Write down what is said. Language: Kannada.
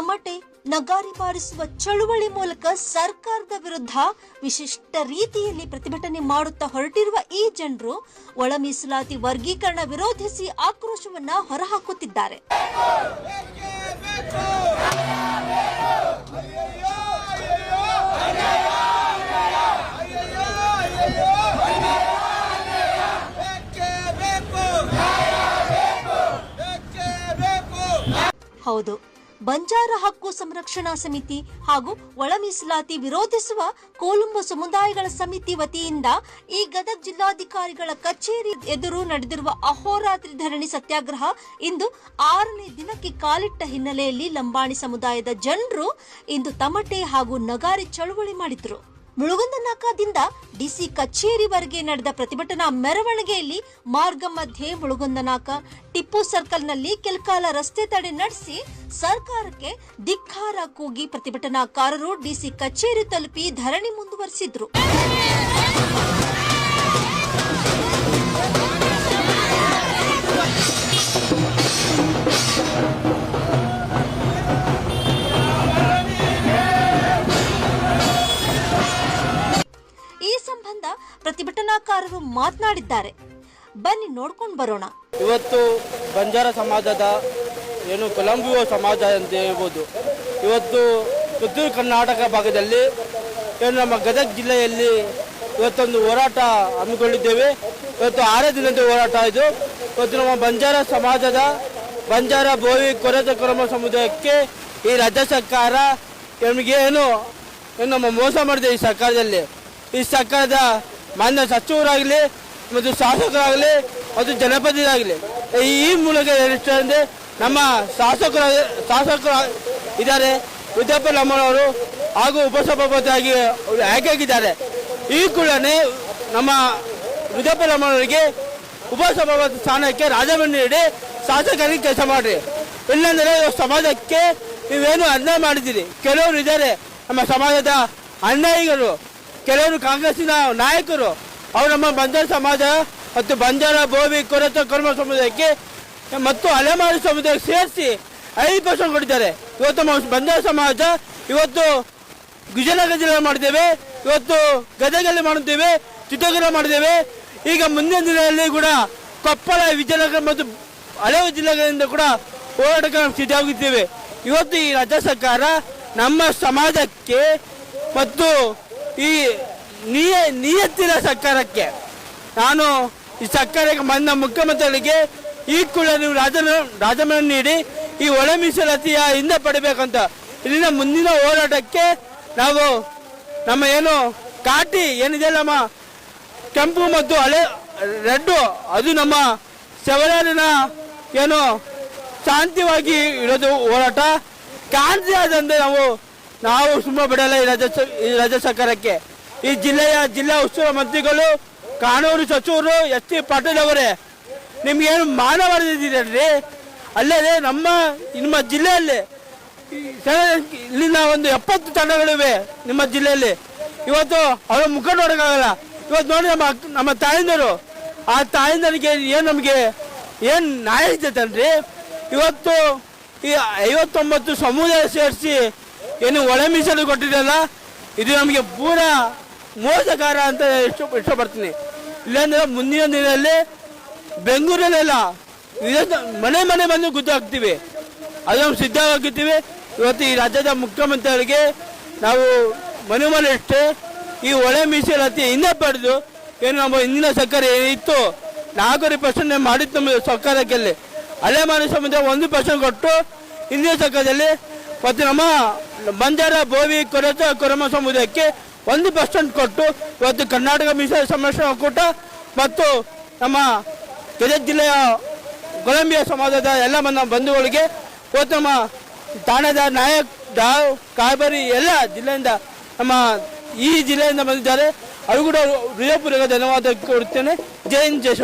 ನಗಾರಿ ಬಾರಿಸುವ ಚಳುವಳಿ ಮೂಲಕ ಸರ್ಕಾರದ ವಿರುದ್ಧ ವಿಶಿಷ್ಟ ರೀತಿಯಲ್ಲಿ ಪ್ರತಿಭಟನೆ ಮಾಡುತ್ತಾ ಹೊರಟಿರುವ ಈ ಜನರು ಒಳ ಮೀಸಲಾತಿ ವರ್ಗೀಕರಣ ವಿರೋಧಿಸಿ ಆಕ್ರೋಶವನ್ನ ಹೊರಹಾಕುತ್ತಿದ್ದಾರೆ. ಹೌದು. ಬಂಜಾರ ಹಕ್ಕು ಸಂರಕ್ಷಣಾ ಸಮಿತಿ ಹಾಗೂ ಒಳ ಮೀಸಲಾತಿ ವಿರೋಧಿಸುವ ಕೋಲುಂಬ ಸಮುದಾಯಗಳ ಸಮಿತಿ ವತಿಯಿಂದ ಈ ಗದಗ ಜಿಲ್ಲಾಧಿಕಾರಿಗಳ ಕಚೇರಿ ಎದುರು ನಡೆದಿರುವ ಅಹೋರಾತ್ರಿ ಧರಣಿ ಸತ್ಯಾಗ್ರಹ ಇಂದು ಆರನೇ ದಿನಕ್ಕೆ ಕಾಲಿಟ್ಟ ಹಿನ್ನೆಲೆಯಲ್ಲಿ ಲಂಬಾಣಿ ಸಮುದಾಯದ ಜನರು ಇಂದು ತಮಟೆ ಹಾಗೂ ನಗಾರಿ ಚಳುವಳಿ ಮಾಡಿದ್ರು. ಮುಳುಗುಂದನಾಕದಿಂದ ಡಿಸಿ ಕಚೇರಿವರೆಗೆ ನಡೆದ ಪ್ರತಿಭಟನಾ ಮೆರವಣಿಗೆಯಲ್ಲಿ ಮಾರ್ಗ ಮಧ್ಯೆ ಮುಳುಗುಂದನಾಕ ಟಿಪ್ಪು ಸರ್ಕಲ್ನಲ್ಲಿ ಕೆಲಕಾಲ ರಸ್ತೆ ತಡೆ ನಡೆಸಿ ಸರ್ಕಾರಕ್ಕೆ ಧಿಕ್ಕಾರ ಕೂಗಿ ಪ್ರತಿಭಟನಾಕಾರರು ಡಿಸಿ ಕಚೇರಿ ತಲುಪಿ ಧರಣಿ ಮುಂದುವರೆಸಿದ್ರು. ಪ್ರತಿಭಟನಾಕಾರರು ಮಾತನಾಡಿದ್ದಾರೆ. ಬನ್ನಿ ನೋಡ್ಕೊಂಡು ಬರೋಣ. ಇವತ್ತು ಬಂಜಾರ ಸಮಾಜದ ಏನು ಕೊಲಂಬಿಯೋ ಸಮಾಜ ಅಂತ ಹೇಳ್ಬೋದು. ಇವತ್ತು ಉತ್ತರ ಕರ್ನಾಟಕ ಭಾಗದಲ್ಲಿ ಏನು ನಮ್ಮ ಗದಗ ಜಿಲ್ಲೆಯಲ್ಲಿ ಇವತ್ತೊಂದು ಹೋರಾಟ ಹಮ್ಮಿಕೊಂಡಿದ್ದೇವೆ. ಇವತ್ತು ಆರೇ ದಿನದ ಹೋರಾಟ ಇದು. ಇವತ್ತು ನಮ್ಮ ಬಂಜಾರ ಸಮಾಜದ ಬಂಜಾರ ಬೋವಿ ಕೊರತೆ ಕೊರಮ ಸಮುದಾಯಕ್ಕೆ ಈ ರಾಜ್ಯ ಸರ್ಕಾರ ನಮಗೆ ಏನು ಏನು ನಮ್ಮ ಮೋಸ ಮಾಡಿದೆ ಈ ಸರ್ಕಾರದಲ್ಲಿ. ಈ ಸರ್ಕಾರದ ಮಾನ್ಯ ಸಚಿವರಾಗಲಿ ಮತ್ತು ಶಾಸಕರಾಗಲಿ ಮತ್ತು ಜನಪ್ರತಿನಿಧಿಯಾಗಲಿ ಈ ಮೂಲಕ ಅಂದರೆ ನಮ್ಮ ಶಾಸಕರ ಶಾಸಕರು ಇದ್ದಾರೆ. ಉದ್ದಪ್ಪ ಲಮ್ಮನವರು ಹಾಗೂ ಉಪಸಭಾಪತಿಯಾಗಿ ಆಯ್ಕೆಯಾಗಿದ್ದಾರೆ. ಈ ಕೂಡಲೇ ನಮ್ಮ ಉದ್ದಪ್ಪ ಲಮ್ಮನವರಿಗೆ ಉಪಸಭಾಪತಿ ಸ್ಥಾನಕ್ಕೆ ರಾಜೀನಾಮೆ ನೀಡಿ ಶಾಸಕರಿಗೆ ಕೆಲಸ ಮಾಡಿರಿ. ಇಲ್ಲಾಂದರೆ ಸಮಾಜಕ್ಕೆ ನೀವೇನು ಅನ್ಯಾಯ ಮಾಡಿದ್ದೀರಿ. ಕೆಲವರು ಇದ್ದಾರೆ. ನಮ್ಮ ಸಮಾಜದ ಅನ್ಯಾಯಿಗಳು. ಕೆಲವರು ಕಾಂಗ್ರೆಸ್ಸಿನ ನಾಯಕರು, ಅವರು ನಮ್ಮ ಬಂಜಾರ ಸಮಾಜ ಮತ್ತು ಬಂಜಾರ ಭೋವಿ ಕೊರತ ಕರ್ಮ ಸಮುದಾಯಕ್ಕೆ ಮತ್ತು ಅಲೆಮಾರಿ ಸಮುದಾಯಕ್ಕೆ ಸೇರಿಸಿ ಐದು ಪರ್ಸೆಂಟ್ ಕೊಟ್ಟಿದ್ದಾರೆ. ಇವತ್ತು ನಮ್ಮ ಬಂಜಾರ ಸಮಾಜ, ಇವತ್ತು ವಿಜಯನಗರ ಜಿಲ್ಲೆ ಮಾಡಿದ್ದೇವೆ, ಇವತ್ತು ಗದಗಲ್ಲಿ ಮಾಡುತ್ತೇವೆ ಚಿತ್ರದುರ್ಗ ಮಾಡಿದ್ದೇವೆ. ಈಗ ಮುಂದಿನ ದಿನದಲ್ಲಿ ಕೂಡ ಕೊಪ್ಪಳ, ವಿಜಯನಗರ ಮತ್ತು ಹಲವು ಜಿಲ್ಲೆಗಳಿಂದ ಕೂಡ ಹೋರಾಟಕ್ಕೆ ಸಿದ್ಧವಾಗಿದ್ದೇವೆ ಇವತ್ತು ಈ ರಾಜ್ಯ ಸರ್ಕಾರ ನಮ್ಮ ಸಮಾಜಕ್ಕೆ ಮತ್ತು ಈ ನಿಯ, ನಿಯತ್ತಿನ ಸರ್ಕಾರಕ್ಕೆ ನಾನು ಈ ಸರ್ಕಾರಕ್ಕೆ ಮನ್ನ ಮುಖ್ಯಮಂತ್ರಿಗಳಿಗೆ ಈ ಕೂಡ ನೀವು ರಾಜನ ರಾಜಮನೆ ನೀಡಿ ಈ ಒಳ ಮೀಸಲಾತಿಯ ಹಿಂದೆ ಪಡಿಬೇಕಂತ. ಇಲ್ಲಿನ ಮುಂದಿನ ಹೋರಾಟಕ್ಕೆ ನಾವು ನಮ್ಮ ಏನು ಕಾಟಿ ಏನಿದೆ ನಮ್ಮ ಕೆಂಪು ಮತ್ತು ಹಳೆ, ರೆಡ್ಡು, ಅದು ನಮ್ಮ ಸೆವರಾರಿನ ಏನು ಶಾಂತಿವಾಗಿ ಇರೋದು ಹೋರಾಟ. ಕಾಂತಿ ಆದಂತೆ ನಾವು ನಾವು ಸುಮ್ಮ ಬಿಡಲ್ಲ ಈ ರಾಜ್ಯ ಸ- ಈ ರಾಜ್ಯ ಸರ್ಕಾರಕ್ಕೆ. ಈ ಜಿಲ್ಲೆಯ ಜಿಲ್ಲಾ ಉಸ್ತುವಾರಿ ಮಂತ್ರಿಗಳು, ಕಾನೂನು ಸಚಿವರು, ಎಸ್ ಟಿ ಪಾಟೀಲ್ ಅವರೇ, ನಿಮ್ಗೇನು ಮಾನ ಮಾಡಿದ್ದೀರಿ ಅಲ್ಲದೆ ನಮ್ಮ, ನಿಮ್ಮ ಜಿಲ್ಲೆಯಲ್ಲಿ ಇಲ್ಲಿನ ಒಂದು ಎಪ್ಪತ್ತು ತಂಡಗಳಿವೆ ನಿಮ್ಮ ಜಿಲ್ಲೆಯಲ್ಲಿ. ಇವತ್ತು ಅವರ ಮುಖ ನೋಡೋಕ್ಕಾಗಲ್ಲ. ಇವತ್ತು ನೋಡಿ ನಮ್ಮ ನಮ್ಮ ತಾಯಂದರು. ಆ ತಾಯಂದನಿಗೆ ಏನು ನಮಗೆ, ಏನು ನ್ಯಾಯ ಇದ್ದತನ್ರಿ ಇವತ್ತು ಈ ಐವತ್ತೊಂಬತ್ತು ಸಮುದಾಯ ಸೇರಿಸಿ ಏನು ಒಳ ಮೀಸಲು ಕೊಟ್ಟಿದೆಯಲ್ಲ? ಇದು ನಮಗೆ ಪೂರ ಮೋಸಕಾರ ಅಂತ ಇಷ್ಟ ಇಷ್ಟಪಡ್ತೀನಿ. ಇಲ್ಲಾಂದ್ರೆ ಮುಂದಿನ ದಿನದಲ್ಲಿ ಬೆಂಗಳೂರಲ್ಲೆಲ್ಲ ಮನೆ ಮನೆ ಬಂದು ಗುದ್ದು ಹಾಕ್ತೀವಿ. ಅದು ನಾವು ಸಿದ್ಧವಾಗಿರ್ತೀವಿ ಇವತ್ತು ಈ ರಾಜ್ಯದ ಮುಖ್ಯಮಂತ್ರಿಗಳಿಗೆ ನಾವು ಮನೆ ಮನೆ ಇಷ್ಟೇ ಈ ಒಳೆ ಮೀಸಲಾತಿ ಹಿಂದೆ ಪಡೆದು ಏನು ನಮ್ಮ ಹಿಂದಿನ ಸರ್ಕಾರ ಏನಿತ್ತು? ನಾಲ್ಕೂವರೆ ಪರ್ಸೆಂಟ್ ಮಾಡಿತ್ತು ನಮ್ಮ ಸರ್ಕಾರಕ್ಕೆ ಮಾನ ಸಮುದಾಯ ಒಂದು ಪರ್ಸೆಂಟ್ ಕೊಟ್ಟು ಹಿಂದಿನ ಸರ್ಕಾರದಲ್ಲಿ ಮತ್ತು ನಮ್ಮ ಬಂಜಾರ ಭೋವಿ ಕೊರತ ಕೊರಮ ಸಮುದಾಯಕ್ಕೆ ಒಂದು ಪರ್ಸೆಂಟ್ ಕೊಟ್ಟು ಇವತ್ತು ಕರ್ನಾಟಕ ಮೀಸಲು ಸಂರಕ್ಷಣಾ ಒಕ್ಕೂಟ ಮತ್ತು ನಮ್ಮ ಗದಗ ಜಿಲ್ಲೆಯ ಕೊಲಂಬಿಯಾ ಸಮಾಜದ ಎಲ್ಲ ಮನ ಬಂಧುಗಳಿಗೆ ಇವತ್ತು ನಮ್ಮ ತಾಣದ ನಾಯಕ್ ಡಾವ್ ಕಾಬರಿ ಎಲ್ಲ ಜಿಲ್ಲೆಯಿಂದ ನಮ್ಮ ಈ ಜಿಲ್ಲೆಯಿಂದ ಬಂದಿದ್ದಾರೆ ಅವರು ಕೂಡ ಹೃದಯಪೂರ್ವಕ ಧನ್ಯವಾದ ಕೊಡುತ್ತೇನೆ ಜೈ ಹಿಂದ್, ಜೈ.